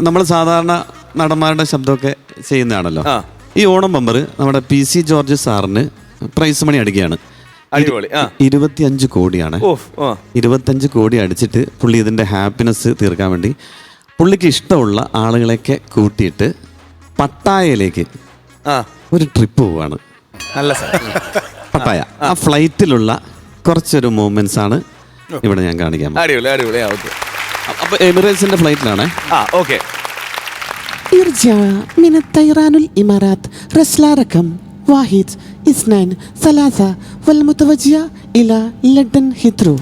നമ്മൾ സാധാരണ നടന്മാരുടെ ശബ്ദമൊക്കെ ചെയ്യുന്നതാണല്ലോ. ആ. ഈ ഓണം ബമ്പർ നമ്മുടെ പി സി ജോർജ് സാറിന് പ്രൈസ് മണി അടിക്കുകയാണ്. അടിപൊളി ആ. ഇരുപത്തിയഞ്ച് കോടിയാണ്. ഓ ആ. ഇരുപത്തഞ്ച് കോടി അടിച്ചിട്ട് പുള്ളി ഇതിന്റെ ഹാപ്പിനെസ് തീർക്കാൻ വേണ്ടി പുള്ളിക്ക് ഇഷ്ടമുള്ള ആളുകളെയൊക്കെ കൂട്ടിയിട്ട് പട്ടായയിലേക്ക് ആ. ഒരു ട്രിപ്പ് പോവാണ് നല്ല സാധനം പട്ടായ. ആ ഫ്ലൈറ്റിലുള്ള കുറച്ചൊരു മൂമെന്റ്സ് ആണ് ഇവിടെ ഞാൻ കാണിക്കാൻ പോകുന്നത്. അടിപൊളി അടിപൊളി ആ ഓക്കെ. അപ്പൊ എമിറേറ്റ്സിന്റെ ഫ്ലൈറ്റിലാണ് ആ okay ارجع من الطيران الإمارات رسلة رقم واحد اثنان ثلاثة والمتوجهة إلى لندن هيثرو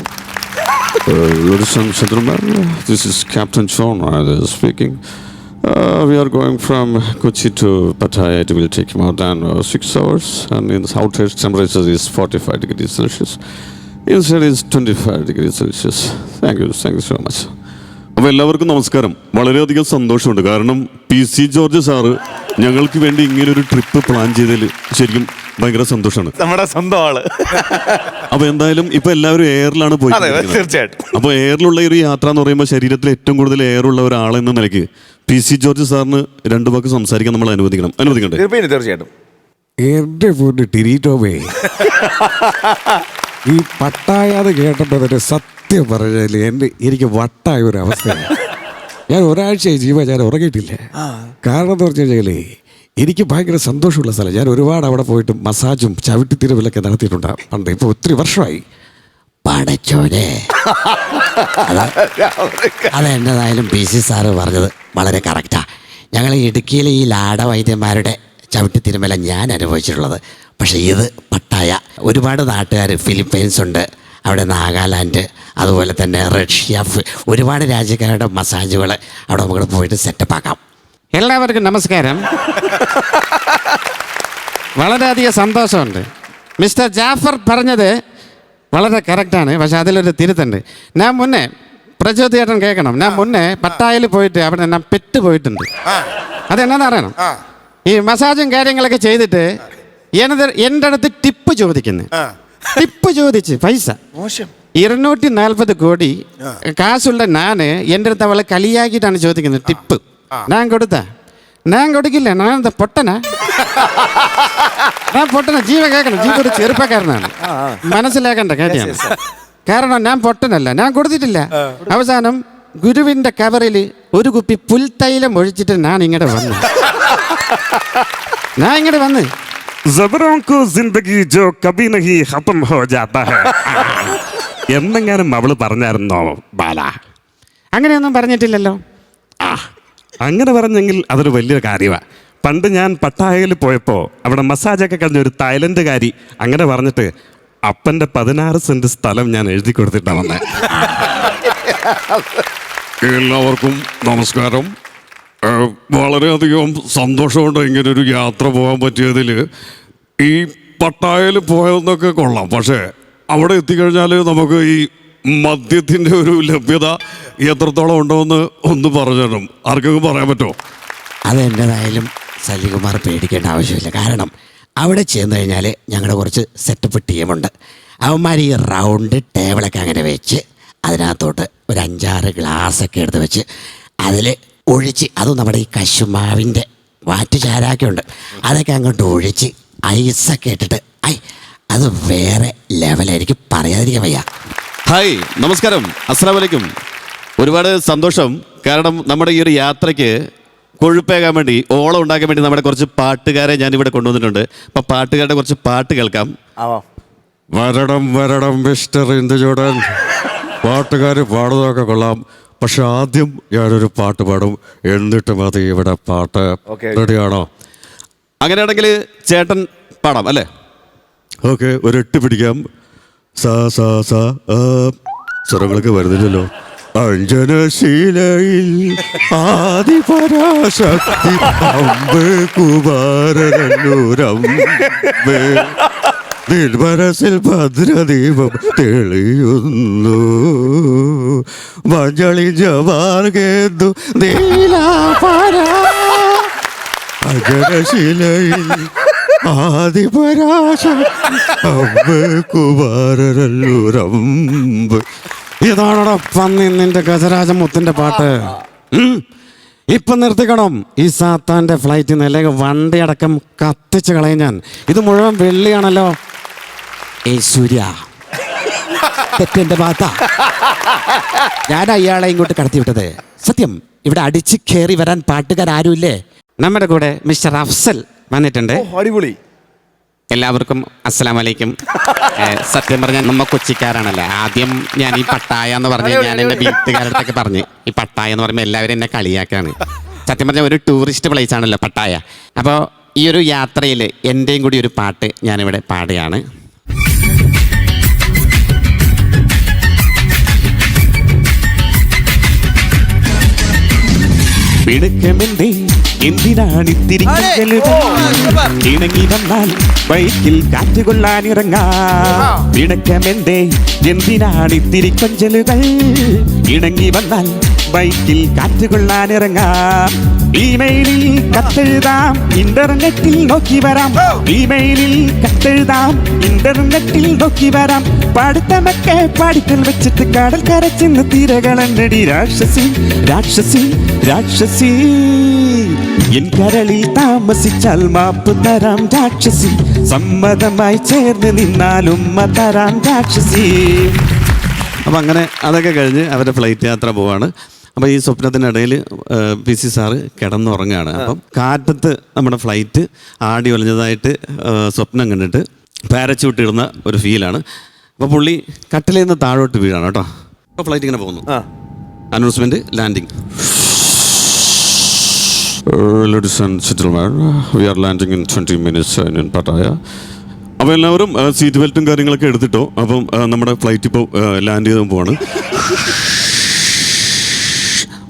Ladies and gentlemen, this is Captain John Ryder speaking. Uh, we are going from Kochi to Pattaya. It will take more than uh, six hours, and in the outer temperature is 45 degrees Celsius. Inside is 25 degrees Celsius. Thank you, thank you so much. അപ്പോൾ എല്ലാവർക്കും നമസ്കാരം. വളരെയധികം സന്തോഷമുണ്ട്. കാരണം P C George sir ഞങ്ങൾക്ക് വേണ്ടി ഇങ്ങനെ ഒരു ട്രിപ്പ് പ്ലാൻ ചെയ്തതിൽ ശരിക്കും ഭയങ്കര സന്തോഷമാണ്. നമ്മുടെ സ്വന്തം ആൾ. അപ്പൊ എന്തായാലും ഇപ്പൊ എല്ലാവരും എയറിലാണ് പോയി അതെ തീർച്ചയായിട്ടും. അപ്പോൾ എയറിലുള്ള ഒരു യാത്ര എന്ന് പറയുമ്പോൾ ശരീരത്തിൽ ഏറ്റവും കൂടുതൽ എയർ ഉള്ള ഒരാളെന്ന നിലയ്ക്ക് പി സി ജോർജ് സാറിന് രണ്ടു വാക്ക് സംസാരിക്കാൻ നമ്മൾ അനുവദിക്കണം. അനുവദിക്കണ്ടേ? തീർച്ചയായിട്ടും തീർച്ചയായിട്ടും. എന്റെ പൊന്ന് ടിരീറ്റോമേ ഈ പട്ടായാതെ കേട്ടപ്പോൾ തന്നെ സത്യം പറഞ്ഞാൽ എന്റെ എനിക്ക് വട്ടായ ഒരു അവസ്ഥയാണ്. ഞാൻ ഒരാഴ്ചയായി ജീവ ഞാൻ ഉറങ്ങിയിട്ടില്ല. കാരണം എന്ന് പറഞ്ഞു കഴിഞ്ഞാൽ എനിക്ക് ഭയങ്കര സന്തോഷമുള്ള സ്ഥലം. ഞാൻ ഒരുപാട് അവിടെ പോയിട്ട് മസാജും ചവിട്ടിത്തിരിവിലൊക്കെ നടത്തിയിട്ടുണ്ട് പണ്ട് ഇപ്പോൾ ഒത്തിരി വർഷമായി. പടച്ചോനെ. അതെന്നതായാലും പി സി സാറ് പറഞ്ഞത് വളരെ കറക്റ്റാണ് ഞങ്ങൾ ഇടുക്കിയിലെ ഈ ലാഡ വൈദ്യന്മാരുടെ ചവിട്ടി തിരുമല ഞാൻ അനുഭവിച്ചിട്ടുള്ളത്. പക്ഷേ ഇത് പട്ടായ. ഒരുപാട് നാട്ടുകാർ ഫിലിപ്പൈൻസ് ഉണ്ട് അവിടെ നാഗാലാൻഡ് അതുപോലെ തന്നെ റഷ്യ ഒരുപാട് രാജ്യക്കാരുടെ മസാജുകൾ അവിടെ നമുക്ക് പോയിട്ട് സെറ്റപ്പ് ആക്കാം. എല്ലാവർക്കും നമസ്കാരം. വളരെയധികം സന്തോഷമുണ്ട്. മിസ്റ്റർ ജാഫർ പറഞ്ഞത് വളരെ കറക്റ്റാണ് പക്ഷെ അതിലൊരു തിരുത്തുണ്ട്. ഞാൻ മുന്നേ പ്രചോദിയേട്ടൻ കേൾക്കണം. ഞാൻ മുന്നേ പട്ടായയിൽ പോയിട്ട് അവിടെ ഞാൻ പെറ്റ് പോയിട്ടുണ്ട്. അതെന്നാന്ന് അറിയണം? ഈ മസാജും കാര്യങ്ങളൊക്കെ ചെയ്തിട്ട് എന്റെ അടുത്ത് ടിപ്പ് ചോദിക്കുന്നു. ടിപ്പ് ചോദിച്ച് പൈസ. മോശം. ഇരുന്നൂറ്റി നാൽപ്പത് കോടി കാശുള്ള ഞാൻ എന്റെ അടുത്ത് അവളെ കളിയാക്കിയിട്ടാണ് ചോദിക്കുന്നത് ടിപ്പ്. ഞാൻ കൊടുത്ത? ഞാൻ കൊടുക്കില്ല ഞാൻ എന്താ പൊട്ടനാ? ഞാൻ പൊട്ടന? ജീവ കേൾക്കണം. ജീവ ഒരു ചെറുപ്പക്കാരനാണ്. മനസ്സിലാക്കേണ്ട കാര്യമാണ്. കാരണം ഞാൻ പൊട്ടനല്ല. ഞാൻ കൊടുത്തിട്ടില്ല. അവസാനം ഗുരുവിന്റെ കവറിൽ ഒരു കുപ്പി പുൽത്തൈലം ഒഴിച്ചിട്ട് ഞാൻ ഇങ്ങോട്ട് വന്നു. ഞാൻ ഇങ്ങോട്ട് വന്ന്. जबरों को जिंदगी जो कभी नहीं खत्म हो जाता है എന്നെങ്ങാനും അവള് പറഞ്ഞായിരുന്നോ ബാല അങ്ങനെയൊന്നും പറഞ്ഞിട്ടില്ലല്ലോ ആ അങ്ങനെ പറഞ്ഞെങ്കിൽ അതൊരു വലിയ കാര്യമാണ് പണ്ട് ഞാൻ പട്ടായയിൽ പോയപ്പോൾ അവിടെ മസാജൊക്കെ കഴിഞ്ഞ ഒരു തായ്ലൻഡുകാരി അങ്ങനെ പറഞ്ഞിട്ട് അപ്പൻ്റെ പതിനാറ് സെന്റ് സ്ഥലം ഞാൻ എഴുതി കൊടുത്തിട്ടാ വന്നേ എല്ലാവർക്കും നമസ്കാരം ഏഹ്, വളരെയധികം സന്തോഷമുണ്ട് ഇങ്ങനെ ഒരു യാത്ര പോകാൻ പറ്റിയതിൽ ഈ പട്ടായയിൽ പോയതെന്നൊക്കെ കൊള്ളാം. പക്ഷേ അവിടെ എത്തിക്കഴിഞ്ഞാൽ നമുക്ക് ഈ മദ്യത്തിന്റെ ഒരു ലഭ്യത എത്രത്തോളം ഉണ്ടോയെന്ന് ഒന്ന് പറഞ്ഞു തരണം. ആർക്കെങ്കിലും പറയാൻ പറ്റുമോ? അതെന്നതായാലും സലികുമാർ പേടിക്കേണ്ട ആവശ്യമില്ല. കാരണം അവിടെ ചെന്ന് കഴിഞ്ഞാൽ ഞങ്ങളുടെ കുറച്ച് സെറ്റപ്പ് ടീമുണ്ട് അവന്മാർ ഈ റൗണ്ട് ടേബിളൊക്കെ അങ്ങനെ വെച്ച് അതിനകത്തോട്ട് ഒരു അഞ്ചാറ് ഗ്ലാസ്സൊക്കെ എടുത്ത് വെച്ച് അതിൽ ഒഴിച്ച് അത് നമ്മുടെ ഈ കശുമാവിന്റെ വാറ്റ് ചാരാക്കുണ്ട് അതൊക്കെ അങ്ങോട്ട് ഒഴിച്ച് ഐസൊക്കെ ഇട്ടിട്ട് ഐ അത് വേറെ ലെവലായിരിക്കും. പറയാതിരിക്കാൻ വയ്യ. ഹായ് നമസ്കാരം. അസ്സാം വലൈക്കും ഒരുപാട് സന്തോഷം. കാരണം നമ്മുടെ ഈ ഒരു യാത്രയ്ക്ക് കൊഴുപ്പേകാൻ വേണ്ടി ഓളം ഉണ്ടാക്കാൻ വേണ്ടി നമ്മുടെ കുറച്ച് പാട്ടുകാരെ ഞാൻ ഇവിടെ കൊണ്ടുവന്നിട്ടുണ്ട്. അപ്പം പാട്ടുകാരുടെ കുറച്ച് പാട്ട് കേൾക്കാം. വരണം വരണം മിസ്റ്റർ ഇന്ദുചൂടൻ പാട്ടുകാർ പാടുന്നതൊക്കെ കൊള്ളാം. പക്ഷെ ആദ്യം ഞാനൊരു പാട്ട് പാടും. എന്നിട്ട് മതി ഇവിടെ പാട്ട് Okay. റെഡിയാണോ? അങ്ങനെയാണെങ്കിൽ ചേട്ടൻ പാടാം അല്ലേ? ഓക്കെ ഒരു എട്ട് പിടിക്കാം. സാ സാ സാ. സ്വരങ്ങളൊക്കെ വരുന്നില്ലല്ലോ. അഞ്ജനശീലയിൽ ആദിപരാശക്തി അമ്പ് കുമാരനൂരമ്പ് നിൽമനസിൽ ഭദ്രദീപം തെളിയുന്നു. മഞ്ഞളിഞ്ഞ ജവാർഗേന്ദു നീലാപര അജനശിലയിൽ ആദിപരാശക്തി കുമാരനല്ലൂരമ്പ് ഇതാണോടാ പന്നി നിന്റെ ഗജരാജ മുത്തിന്റെ പാട്ട് ഇപ്പൊ നിർത്തിക്കണം. ഈ സാത്താന്റെ ഫ്ലൈറ്റ് നിന്ന് അല്ലെങ്കിൽ വണ്ടി അടക്കം കത്തിച്ച് കളയും ഞാൻ. ഇത് മുഴുവൻ വെള്ളിയാണല്ലോ. ഏ തെറ്റെന്റെ ഭാഗത്താ ഞാൻ അയാളെ ഇങ്ങോട്ട് കടത്തി വിട്ടത്. സത്യം ഇവിടെ അടിച്ച് കയറി വരാൻ പാട്ടുകാരും നമ്മുടെ കൂടെ മിസ്റ്റർ അഫ്സൽ വന്നിട്ടുണ്ട്. അടിപൊളി. എല്ലാവർക്കും അസ്സലാം വലൈക്കും സത്യം പറഞ്ഞാൽ നമ്മ കൊച്ചിക്കാരാണല്ലോ. ആദ്യം ഞാൻ ഈ പട്ടായ എന്ന് പറഞ്ഞ് ഞാൻ എന്റെ വീട്ടുകാരടുത്തൊക്കെ പറഞ്ഞ്. ഈ പട്ടായ എന്ന് പറയുമ്പോൾ എല്ലാവരും എന്നെ കളിയാക്കാണ്. സത്യം പറഞ്ഞാൽ ഒരു ടൂറിസ്റ്റ് പ്ലേസ് ആണല്ലോ പട്ടായ. അപ്പോൾ ഈ ഒരു യാത്രയിൽ എന്റെയും കൂടി ഒരു പാട്ട് ഞാനിവിടെ പാടുകയാണ്. പിണക്കമെന്തേ എന്തിനാണ് ഇത്തിരി ഇണങ്ങി വന്നാൽ ബൈക്കിൽ കാറ്റ് കൊള്ളാൻ ഇറങ്ങാം പിണക്കമെന്തേ എന്തിനാണ് ഇത്തിരി കൊഞ്ചലുകൾ? ഇണങ്ങി വന്നാൽ ബൈക്കിൽ കാറ്റ് കൊള്ളാൻ ഇറങ്ങാം ഇമെയിലിൽ കത്തെഴുതാം ഇന്റർനെറ്റിൽ നോക്കി വരാം. ഇമെയിലിൽ കത്തെഴുതാം ഇന്റർനെറ്റിൽ നോക്കി വരാം. പഠിത്തമൊക്കെ പഠിക്കൽ വെച്ചിട്ട് കടൽ കരച്ചെന്ന് തിരകളണ്ടടി രാക്ഷസി രാക്ഷസി. രാക്ഷസി എൻ കരളിൽ താമസിച്ചാൽ മാപ്പ് തരാം രാക്ഷസി. സമ്മതമായി ചേർന്ന് നിന്നാലും ഉമ്മ തരാം രാക്ഷസി. അപ്പം അങ്ങനെ അതൊക്കെ കഴിഞ്ഞ് അവരുടെ ഫ്ലൈറ്റ് യാത്ര പോവാണ്. അപ്പോൾ ഈ സ്വപ്നത്തിനിടയിൽ പി സി സാറ് കിടന്നുറങ്ങുകയാണ് അപ്പം കാറ്റത്ത് നമ്മുടെ ഫ്ലൈറ്റ് ആടി ഒലഞ്ഞതായിട്ട് സ്വപ്നം കണ്ടിട്ട് പാരച്യൂട്ട് ഇടുന്ന ഒരു ഫീലാണ്. അപ്പോൾ പുള്ളി കട്ടിലിൽ നിന്ന് താഴോട്ട് വീഴാണ് കേട്ടോ. അപ്പോൾ ഫ്ലൈറ്റ് ഇങ്ങനെ പോകുന്നു. Announcement landing. Ladies and gentleman we are landing in twenty minutes in Pattaya അപ്പോൾ എല്ലാവരും സീറ്റ് ബെൽറ്റും കാര്യങ്ങളൊക്കെ എടുത്തിട്ടോ? അപ്പം ആ, നമ്മുടെ ഫ്ലൈറ്റ് ഇപ്പോൾ ലാൻഡ് ചെയ്ത് പോവാണ്.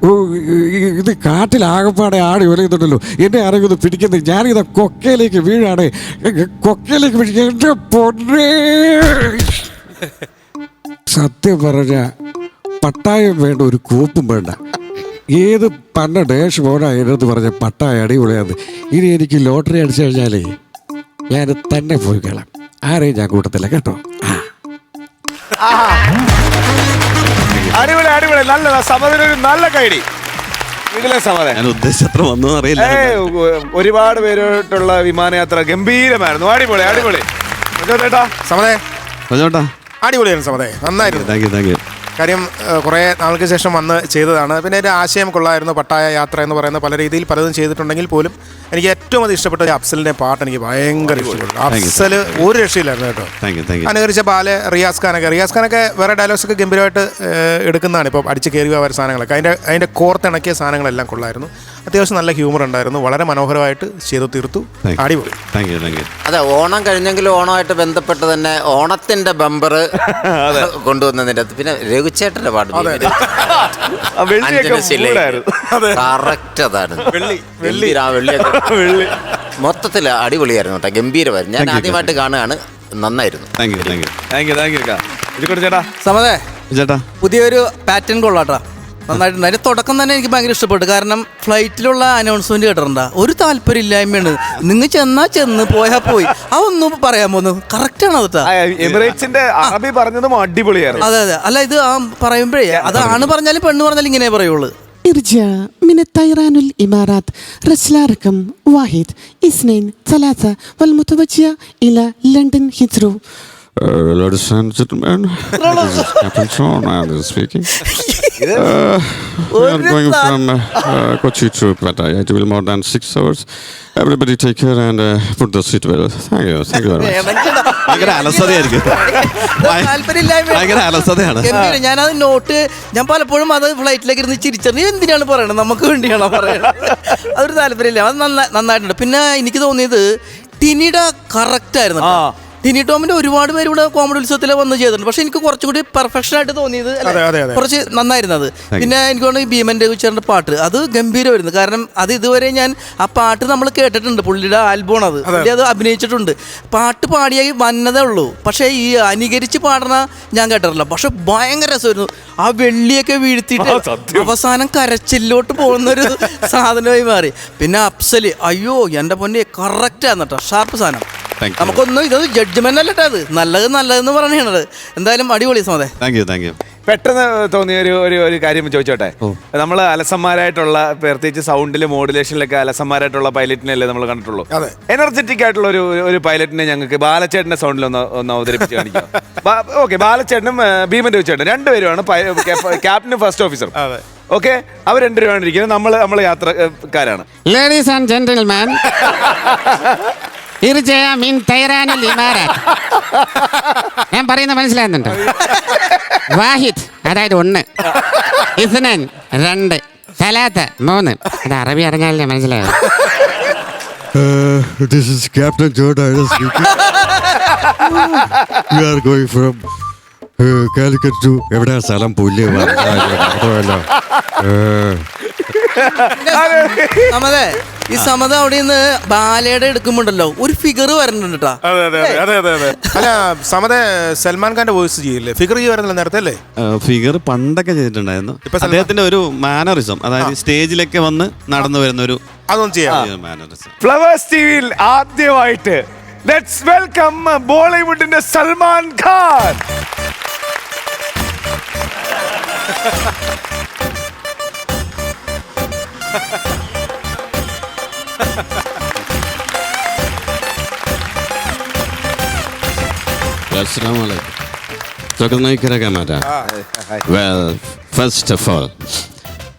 ഓ, ഇത് കാട്ടിലാകപ്പാടെ ആടി ഒലയുന്നുണ്ടല്ലോ എന്നെ ആരെങ്കിലും ഇത് പിടിക്കുന്നത് ഞാനിത് കൊക്കയിലേക്ക് വീഴാണ്. കൊക്കയിലേക്ക് വീഴ. എന്റെ പൊന്നേ! സത്യം പറഞ്ഞ പട്ടായം വേണ്ട ഒരു കൂപ്പും വേണ്ട. ഏത് പന്ന ഡേഷ് ബോർഡായിരുന്നു പറഞ്ഞ പട്ടായ അടിപൊളിയാണ് ഇനി എനിക്ക് ലോട്ടറി അടിച്ചു കഴിഞ്ഞാലേ ഞാൻ തന്നെ പോയി കേളാം. ആരെയും ഞാൻ കൂട്ടത്തില്ല കേട്ടോ. ആ. അടിപൊളി അടിപൊളി. നല്ലതാ സമതിനൊരു നല്ല കൈഡി ഇതിലെ സമത ഞാൻ ഉദ്ദേശിച്ചത്ര വന്നു അറിയില്ല. ഒരുപാട് പേരോട്ടുള്ള വിമാനയാത്ര ഗംഭീരമായിരുന്നു. അടിപൊളി അടിപൊളി. മനോജ് ചേട്ടാ സമതേ അടിപൊളിയായിരുന്നു സമതേ നന്നായിരുന്നു. താങ്ക് യു താങ്ക് യു കാര്യം കുറേ നാൾക്ക് ശേഷം വന്ന് ചെയ്തതാണ്. പിന്നെ ഒരു ആശയം കൊള്ളായിരുന്നു പട്ടായ യാത്ര എന്ന് പറയുന്ന പല രീതിയിൽ പലതും ചെയ്തിട്ടുണ്ടെങ്കിൽ പോലും എനിക്ക് ഏറ്റവും അധികം ഇഷ്ടപ്പെട്ട അഫ്സലിന്റെ പാട്ട് എനിക്ക് ഭയങ്കര ഇഷ്ടപ്പെട്ടു. Thank അഫ്സൽ ഒരു രക്ഷയില്ലായിരുന്നു കേട്ടോ. അനുകരിച്ച ബാലെ റിയാസ് ഖാനൊക്കെ. റിയാസ് ഖാനൊക്കെ വേറെ ഡയലോഗ്സ് ഒക്കെ ഗംഭീരമായിട്ട് എടുക്കുന്നതാണ്. ഇപ്പോൾ അടിച്ച് കയറി പോകാൻ സാധനങ്ങളൊക്കെ. അതിന്റെ അതിന്റെ കോർത്തിണക്കിയ സാധനങ്ങളെല്ലാം കൊള്ളായിരുന്നു. അത്യാവശ്യം നല്ല ഹ്യൂമർ ഉണ്ടായിരുന്നു. വളരെ മനോഹരമായിട്ട് ചെയ്തു തീർത്തു. അടിപൊളി. അതെ ഓണം കഴിഞ്ഞെങ്കിലും ഓണമായിട്ട് ബന്ധപ്പെട്ട് തന്നെ ഓണത്തിന്റെ ബമ്പർ കൊണ്ടുവന്നതിന്റെ അകത്ത്. പിന്നെ രഘുച്ചേട്ടന്റെ പാട്ട്. കറക്റ്റ് അതാണ്. വെള്ളി ആ വെള്ളിയൊക്കെ വെള്ളി. മൊത്തത്തിൽ അടിപൊളിയായിരുന്നു കേട്ടോ ഗംഭീരമായിരുന്നു. ഞാൻ Thank you, ആദ്യമായിട്ട് കാണുകയാണ് നന്നായിരുന്നു. Thank you thank you thank you thank you ഇരിക്കട്ടെ ചേട്ടാ. സമതേ ചേട്ടാ. പുതിയൊരു പാറ്റേൺ കൊള്ളാട്ടാ നന്നായിട്ടുണ്ട്. അതിന്റെ തുടക്കം തന്നെ എനിക്ക് ഭയങ്കര ഇഷ്ടപ്പെട്ടു. കാരണം ഫ്ലൈറ്റിലുള്ള അനൗൺസ്മെന്റ് കേട്ടിട്ടുണ്ടാ? ഒരു താല്പര്യമില്ലായ്മയാണ്. നിങ്ങൾ ചെന്നാ ചെന്ന് പോയാ പോയി. അതൊന്നും പറയാൻ പോന്നു കറക്റ്റ് ആണ് അതാ ആ, എമിറേറ്റ്സിന്റെ അറബി പറഞ്ഞതും അടിപൊളിയായിരുന്നു. അതെ അതെ. അല്ല ഇത് ആ പറയുമ്പോഴേ അതാണ് ആണ് പറഞ്ഞാലും പെണ്ണ് പറഞ്ഞാലും ഇങ്ങനെ പറയുള്ളൂ. ارجع من الطيران الإمارات رسل رقم واحد اثنين ثلاثة والمتوجه إلى لندن هيثرو Uh, ladies and gentlemen, this is Captain Sean and is speaking. Uh, we are going from uh, uh, Kochi to Pattaya. It will more than six hours. Everybody take care and uh, put the seat well. Thank you. Thank you very much. ഭയങ്കര അലസതയായിരിക്കും ഭയങ്കര അലസതയാണ് ഗംഭീരം ഞാനത് note ഞാൻ പലപ്പോഴും അത് ഫ്ലൈറ്റിലേക്ക് ഇരുന്ന് ചിരിച്ചറിഞ്ഞ് എന്തിനാണ് പറയണത് നമുക്ക് വേണ്ടിയാണോ പറയണത് അതൊരു താല്പര്യമില്ല അത് നന്നാ- നന്നായിട്ടുണ്ട് പിന്നെ എനിക്ക് തോന്നിയത് ടിനിയുടെ കറക്റ്റ് ആയിരുന്നു കേട്ടോ. ടിനി ടോമിന്റെ ഒരുപാട് പേര് ഇവിടെ കോമഡി ഉത്സവത്തിൽ വന്ന് ചെയ്തിട്ടുണ്ട്. പക്ഷെ എനിക്ക് കുറച്ചുകൂടി പെർഫെക്ഷൻ ആയിട്ട് തോന്നിയത്. കുറച്ച് നന്നായിരുന്നത്. പിന്നെ എനിക്ക് തോന്നുന്നു ഭീമന്റെ ഭീമൻ രഘുചേട്ടന്റെ പാട്ട് അത് ഗംഭീരമായിരുന്നു. കാരണം അത് ഇതുവരെ ഞാൻ ആ പാട്ട് നമ്മൾ കേട്ടിട്ടുണ്ട്. പുള്ളിയുടെ ആൽബം അത്. പുള്ളി അത് അഭിനയിച്ചിട്ടുണ്ട്. പാട്ട് പാടിയായി വന്നതേ ഉള്ളൂ. പക്ഷേ ഈ അനുകരിച്ച് പാടണ ഞാൻ കേട്ടിട്ടില്ല. പക്ഷെ ഭയങ്കര രസമായിരുന്നു. ആ വെള്ളിയൊക്കെ വീഴ്ത്തിയിട്ട് അവസാനം കരച്ചിലോട്ട് പോകുന്ന ഒരു സാധനമായി മാറി. പിന്നെ അപ്സൽ അയ്യോ എന്റെ പൊന്നെ കറക്റ്റ് ആണ് കേട്ടോ. ഷാർപ്പ് സാധനം. നമുക്കൊന്നും ഇത് ജഡ്ജ്മെന്റ് അല്ലട്ടെ അത്. നല്ലത് നല്ലതെന്ന് പറയണത് എന്തായാലും അടിപൊളി സമതെ. താങ്ക് യു താങ്ക് യു പെട്ടെന്ന് തോന്നിയ ഒരു ഒരു ഒരു കാര്യം ചോദിച്ചോട്ടെ? നമ്മൾ അലസന്മാരായിട്ടുള്ള പ്രത്യേകിച്ച് സൗണ്ടിൽ മോഡുലേഷനിലൊക്കെ അലസന്മാരായിട്ടുള്ള പൈലറ്റിനല്ലേ നമ്മൾ കണ്ടിട്ടുള്ളൂ? അതെ. എനർജറ്റിക് ആയിട്ടുള്ള ഒരു ഒരു പൈലറ്റിനെ ഞങ്ങൾക്ക് ബാലച്ചേട്ടന്റെ സൗണ്ടിൽ ഒന്ന് ഒന്ന് അവതരിപ്പിച്ച് കാണിക്കാം. ഓക്കെ ബാലച്ചേട്ടനും ഭീമൻ രവിച്ചേട്ടനും രണ്ടുപേരുമാണ് ക്യാപ്റ്റൻ ഫസ്റ്റ് ഓഫീസർ അതെ. ഓക്കെ അവർ രണ്ടുപേരുമാണ് ഇരിക്കുന്നത് നമ്മൾ നമ്മൾ യാത്രക്കാരാണ്. ലേഡീസ് ആൻഡ് ജെന്റിൽമാൻ മിൻ തൈറാനുൽ ഞാൻ പറയുന്നത് മനസ്സിലാകുന്നുണ്ടോ? വാഹിദ് അതായത് ഒന്ന്. ഇസ്നൻ രണ്ട്. സലാത്ത് മൂന്ന്. അത് അറബി അറിഞ്ഞാലേ മനസ്സിലായോ? This is captain George speaking going are going from Calicut to എവിടെയാ സ്ഥലം? പുല്ല് സമതേ ഈ സമത അവിടെ നിന്ന് ബാലയുടെ എടുക്കുമ്പോണ്ടല്ലോ ഒരു ഫിഗർ വരണുണ്ട് അതെ അതെ അതെ അതെ അതെ അല്ല സമത സൽമാൻ ഖാന്റെ വോയിസ് ചെയ്യില്ലേ? ഫിഗർ ചെയ്യുമായിരുന്നല്ലോ നേരത്തെ അല്ലേ? ഫിഗർ പണ്ടൊക്കെ ചെയ്തിട്ടുണ്ടായിരുന്നു. ഇപ്പൊ സൽമാൻ- അദ്ദേഹത്തിന്റെ ഒരു മാനറിസം അതായത് സ്റ്റേജിലൊക്കെ വന്ന് നടന്നു വരുന്ന ഒരു അതൊന്നും ചെയ്യാം. മാനറിസം ഫ്ലവേഴ്സ് ടിവിയിൽ ആദ്യമായിട്ട് ലെറ്റ്സ് വെൽക്കം ബോളിവുഡിന്റെ സൽമാൻ ഖാൻ. अस्सलाम वालेकुम स्वागत नहीं करेगा madam well first of all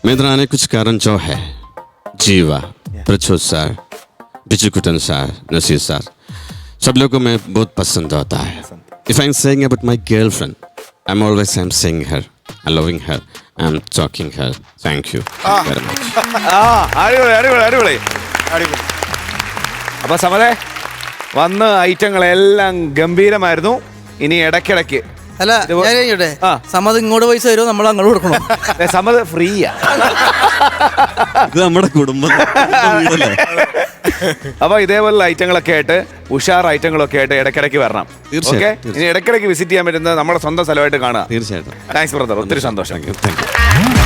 मैं इधर आने कुछ कारण जो है Jeeva Prachod sir Bijukuttan sir Naseer sir सब लोगों को मैं बहुत पसंद होता है। If I am saying about my girlfriend I am always I am saying her I loving her am talking hell thank you very much ആ അടിപൊളി അടിപൊളി അടിപൊളി. അടിപൊളി. അപ്പോൾ സമതേ വന്ന് ഐറ്റങ്ങളെല്ലാം ഗംഭീരമായിരുന്നു. ഇനി ഇടയ്ക്കിടയ്ക്ക് അല്ല ഞാൻ ചോദിച്ചോട്ടെ ആ. ഇങ്ങോട്ട് പൈസ തരുമോ? നമ്മൾ അങ്ങോട്ട് കൊടുക്കണോ? സമ്മത് ഫ്രീയാ. ഇത് നമ്മുടെ കുടുംബം. അപ്പൊ ഇതേപോലുള്ള ഐറ്റങ്ങളൊക്കെ ആയിട്ട് ഉഷാർ ഐറ്റങ്ങളൊക്കെ ആയിട്ട് ഇടയ്ക്കിടയ്ക്ക് വരണം. ഓക്കെ? ഇനി ഇടയ്ക്കിടയ്ക്ക് വിസിറ്റ് ചെയ്യാൻ പറ്റുന്നത് നമ്മുടെ സ്വന്തം സ്ഥലമായിട്ട് കാണുക. തീർച്ചയായിട്ടും. താങ്ക്സ് ബ്രദർ ഒത്തിരി സന്തോഷം. Thank you